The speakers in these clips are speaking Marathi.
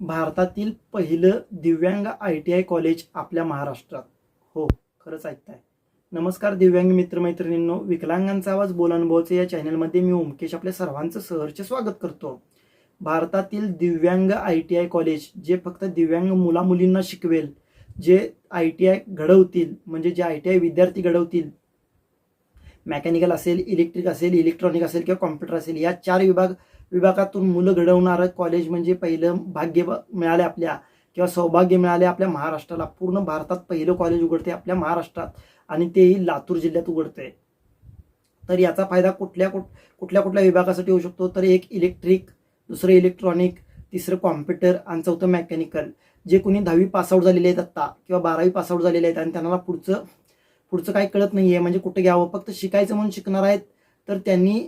भारतातील पहिलं दिव्यांग आय टी आय कॉलेज आपल्या महाराष्ट्रात. हो खरंच ऐकताय. नमस्कार दिव्यांग मित्रमैत्रिणींनो विकलांगांचा आवाज बोलानुभवाचे या चॅनलमध्ये मी ओमकेश आपल्या सर्वांचं सहर्ष स्वागत करतो. भारतातील दिव्यांग आय टी आय कॉलेज जे फक्त दिव्यांग मुलामुलींना शिकवेल जे आय टी आय घडवतील म्हणजे जे आय टी आय विद्यार्थी घडवतील मेकॅनिकल असेल इलेक्ट्रिक असेल इलेक्ट्रॉनिक असेल किंवा कॉम्प्युटर असेल या चार विभाग विभागातून मुलं घडवणारं कॉलेज म्हणजे पहिलं भाग्य मिळाले आपल्या किंवा सौभाग्य मिळाले आपल्या महाराष्ट्राला. पूर्ण भारतात पहिलं कॉलेज उघडते आपल्या महाराष्ट्रात आणि तेही लातूर जिल्ह्यात उघडते तर याचा फायदा कुठल्या कुठ कुठल्या कुठल्या विभागासाठी होऊ शकतो? तर एक इलेक्ट्रिक दुसरं इलेक्ट्रॉनिक तिसरं कॉम्प्युटर आणि चौथं मेकॅनिकल जे कोणी दहावी पासआउट झालेले आहेत आत्ता किंवा बारावी पासआउट झालेले आहेत आणि त्यांना पुढचं पुढचं काही कळत नाही आहे म्हणजे कुठं घ्यावं? फक्त शिकायचं म्हणून शिकणार आहेत तर त्यांनी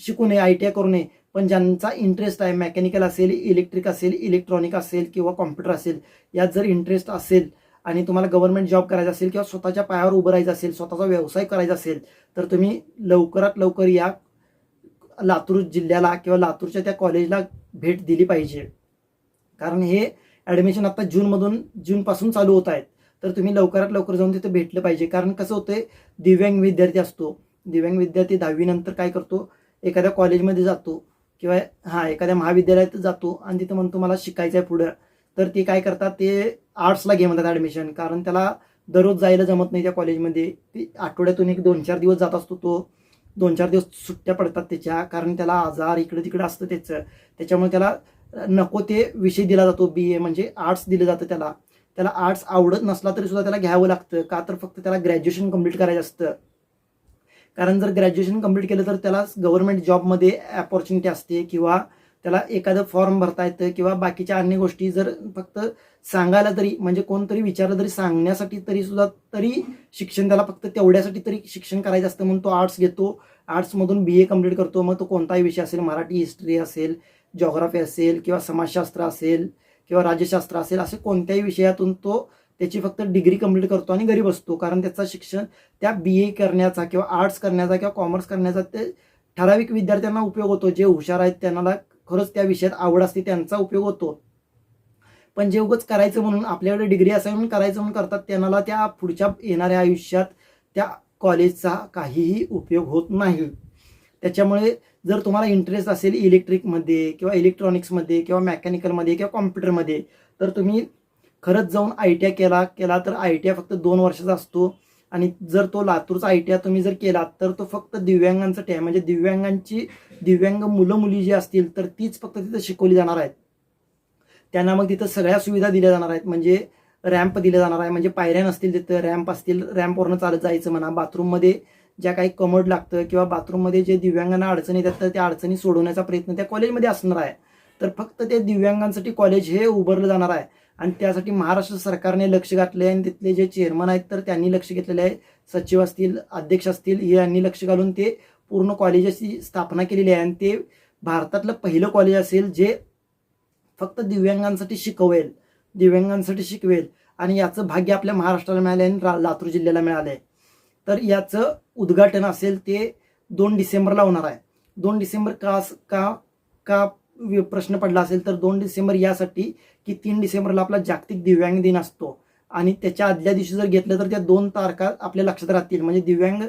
शिकू नये आय टी आय करू नये. पण ज्यांचा इंटरेस्ट आहे मेकॅनिकल असेल इलेक्ट्रिक असेल इलेक्ट्रॉनिक असेल किंवा कॉम्प्युटर असेल यात जर इंटरेस्ट असेल आणि तुम्हाला गव्हर्नमेंट जॉब करायचा असेल किंवा स्वतःच्या पायावर उभं राहायचं असेल स्वतःचा व्यवसाय करायचा असेल तर तुम्ही लवकरात लवकर या लातूर जिल्ह्याला किंवा लातूरच्या त्या कॉलेजला भेट दिली पाहिजे. कारण हे ॲडमिशन आता जूनमधून जूनपासून चालू होत आहेत. तर तुम्ही लवकरात लवकर जाऊन तिथे भेटलं पाहिजे. कारण कसं होतं दिव्यांग विद्यार्थी असतो. दिव्यांग विद्यार्थी दहावीनंतर काय करतो? एखाद्या कॉलेजमध्ये जातो. किंवा हा एखाद्या महाविद्यालयात जातो आणि तिथं म्हणतो मला शिकायचं आहे पुढं तर ते काय करतात ते आर्ट्सला घे म्हणतात ॲडमिशन कारण त्याला दररोज जायला जमत नाही त्या कॉलेजमध्ये. ती आठवड्यातून एक दोन चार दिवस जात असतो तो. दोन चार दिवस सुट्ट्या पडतात त्याच्या कारण त्याला आजार इकडं तिकडं असतं त्याचं. त्याच्यामुळे त्याला नको ते विषय दिला जातो बी ए म्हणजे आर्ट्स दिलं जातं त्याला. त्याला आर्ट्स आवडत नसला तरी सुद्धा त्याला घ्यावं लागतं. का तर फक्त त्याला ग्रॅज्युएशन कंप्लीट करायचं असतं. कारण जर ग्रॅज्युएशन कंप्लीट केलं तर त्याला गव्हर्नमेंट जॉबमध्ये अपॉर्च्युनिटी असते किंवा त्याला एखादं फॉर्म भरता येतं किंवा बाकीच्या अन्य गोष्टी जर फक्त सांगायला तरी म्हणजे कोणतरी विचारलं तरी सांगण्यासाठी तरी सुद्धा तरी शिक्षण त्याला फक्त तेवढ्यासाठी तरी शिक्षण करायचं असतं. म्हणून तो आर्ट्स घेतो. आर्ट्समधून बी ए कंप्लीट करतो. मग तो कोणताही विषय असेल मराठी हिस्ट्री असेल जॉग्राफी असेल किंवा समाजशास्त्र असेल किंवा राज्यशास्त्र असेल असे कोणत्याही विषयातून तो त्याची फक्त डिग्री कंप्लीट करतो आणि घरी बसतो कारण त्याचा शिक्षण त्या बी ए करण्याचा किंवा आर्ट्स करण्याचा किंवा कॉमर्स करण्याचा ते ठराविक विद्यार्थ्यांना उपयोग होतो. जे हुशार आहेत त्यांना खरंच त्या विषयात आवड असते त्यांचा उपयोग होतो. पण जे उगच करायचं म्हणून आपल्याकडे डिग्री असावी म्हणून करायचं म्हणून करतात त्यांना त्या पुढच्या येणाऱ्या आयुष्यात त्या कॉलेजचा काहीही उपयोग होत नाही. त्याच्यामुळे जर तुम्हाला इंटरेस्ट असेल इलेक्ट्रिकमध्ये किंवा इलेक्ट्रॉनिक्समध्ये किंवा मेकॅनिकलमध्ये किंवा कॉम्प्युटरमध्ये तर तुम्ही खरंच जाऊन आय टी आय केला केला तर आय टी आय फक्त दोन वर्षाचा असतो. आणि जर तो लातूरचा आय टी आय तुम्ही जर केला तर तो फक्त दिव्यांगांसाठी आहे. म्हणजे दिव्यांगांची दिव्यांग मुलं मुली जी असतील तर तीच फक्त तिथं शिकवली जाणार आहेत. त्यांना मग तिथं सगळ्या सुविधा दिल्या जाणार आहेत. म्हणजे रॅम्प दिला जाणार आहे. म्हणजे पायऱ्या नसतील तिथं रॅम्प असतील रॅम्पवरनं चालत जायचं म्हणा. बाथरूममध्ये ज्या काही कमड लागतं किंवा बाथरूममध्ये जे दिव्यांगांना अडचणी येतात तर त्या अडचणी सोडवण्याचा प्रयत्न त्या कॉलेजमध्ये असणार आहे. तर फक्त ते दिव्यांगांसाठी कॉलेज हे उभारलं जाणार आहे. आणि त्यासाठी महाराष्ट्र सरकारने लक्ष घातले आहे आणि तिथले जे चेअरमन आहेत तर त्यांनी लक्ष घेतलेले आहे. सचिव असतील अध्यक्ष असतील हे यांनी लक्ष घालून ते पूर्ण कॉलेजाची स्थापना केलेली आहे. आणि ते भारतातलं पहिलं कॉलेज असेल जे फक्त दिव्यांगांसाठी शिकवेल दिव्यांगांसाठी शिकवेल. आणि याचं भाग्य आपल्या महाराष्ट्राला मिळालं आहे आणि लातूर जिल्ह्याला मिळालं आहे तर याचं उद्घाटन असेल ते दोन डिसेंबरला होणार आहे. दोन डिसेंबर का का का प्रश्न पडला असेल तर दोन डिसेंबर यासाठी की तीन डिसेंबरला आपला जागतिक दिव्यांग दिन असतो. आणि त्याच्या आदल्या दिवशी जर घेतलं तर त्या दोन तारखा आपल्या लक्षात राहतील. म्हणजे दिव्यांग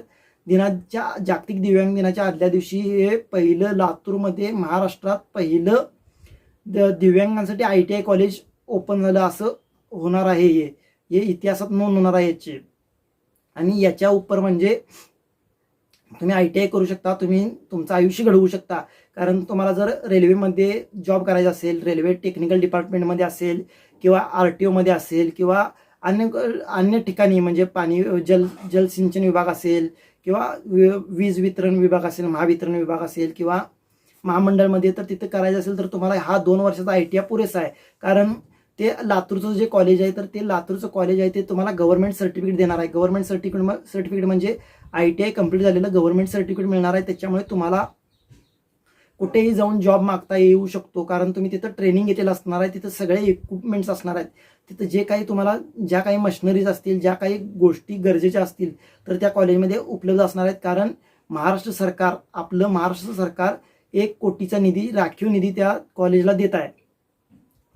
दिनाच्या जागतिक दिव्यांग दिनाच्या आदल्या दिवशी हे पहिलं लातूरमध्ये महाराष्ट्रात पहिलं द- दिव्यांगांसाठी I T I college open झालं असं होणार आहे हे. हे इतिहासात नोंद होणार आहे याची. आणि याच्या उपर म्हणजे तुम्ही आय टी आय करू शकता तुम्ही तुमचं आयुष्य घडवू शकता. कारण तुम्हाला जर रेल्वेमध्ये जॉब करायचा असेल रेल्वे टेक्निकल डिपार्टमेंटमध्ये असेल किंवा आर टी ओमध्ये असेल किंवा अन्य अन्य ठिकाणी म्हणजे पाणी जल जलसिंचन विभाग असेल किंवा वीज वितरण विभाग असेल महावितरण विभाग असेल किंवा महामंडळमध्ये तर तिथं करायचं असेल तर तुम्हाला हा दोन वर्षाचा आय टी आय पुरेसा आहे. कारण ते लातूरचं जे कॉलेज आहे तर ते लातूरचं कॉलेज आहे ते तुम्हाला गव्हर्नमेंट सर्टिफिकेट देणार आहे. गव्हर्नमेंट सर्टिफिकेट सर्टिफिकेट म्हणजे आय टी आय कंप्लीट झालेलं गव्हर्नमेंट सर्टिफिकेट मिळणार आहे. त्याच्यामुळे तुम्हाला कुठेही जाऊन जॉब मागता येऊ शकतो. कारण तुम्ही तिथं ट्रेनिंग घेतलेलं असणार आहे तिथं सगळे इक्विपमेंट्स असणार आहेत. तिथं जे काही तुम्हाला ज्या काही मशिनरीज असतील ज्या काही गोष्टी गरजेच्या असतील तर त्या कॉलेजमध्ये उपलब्ध असणार आहेत. कारण महाराष्ट्र सरकार आपलं महाराष्ट्र सरकार एक कोटीचा निधी राखीव निधी त्या कॉलेजला देत आहे.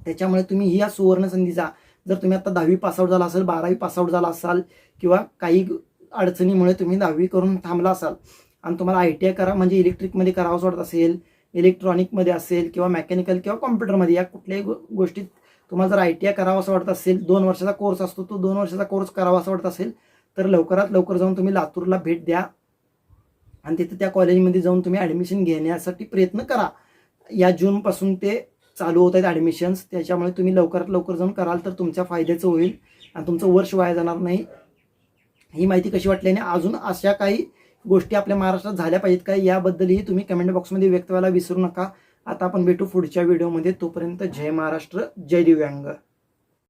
त्याच्यामुळे तुम्ही ही या सुवर्ण संधीचा जर तुम्ही आता दहावी पासआउट झाला असेल बारावी पासआउट झाला असाल किंवा काही अडचणीमुळे तुम्ही दहावी करून थांबला असाल आणि तुम्हाला आय टी आय करा म्हणजे इलेक्ट्रिकमध्ये करावंसं वाटत असेल इलेक्ट्रॉनिकमध्ये असेल किंवा मेकॅनिकल किंवा कॉम्प्युटरमध्ये या कुठल्याही गोष्टीत तुम्हाला जर आय टी आय करावा असं वाटत असेल दोन वर्षाचा कोर्स असतो तो दोन वर्षाचा कोर्स करावा असं वाटत असेल तर लवकरात लवकर जाऊन तुम्ही लातूरला भेट द्या. आणि तिथे त्या कॉलेजमध्ये जाऊन तुम्ही ॲडमिशन घेण्यासाठी प्रयत्न करा. या जूनपासून ते चालू होत आहेत ॲडमिशन्स त्याच्यामुळे तुम्ही लवकरात लवकर जाऊन कराल तर तुमच्या फायद्याचं होईल आणि तुमचं वर्ष वाया जाणार नाही. ही माहिती कशी वाटली आणि अजून अशा काही गोष्टी आपल्या महाराष्ट्रात झाल्या पाहिजेत काय याबद्दलही तुम्ही कमेंट बॉक्समध्ये व्यक्त व्हायला विसरू नका. आता आपण भेटू पुढच्या व्हिडिओमध्ये तोपर्यंत जय महाराष्ट्र जय दिव्यांग.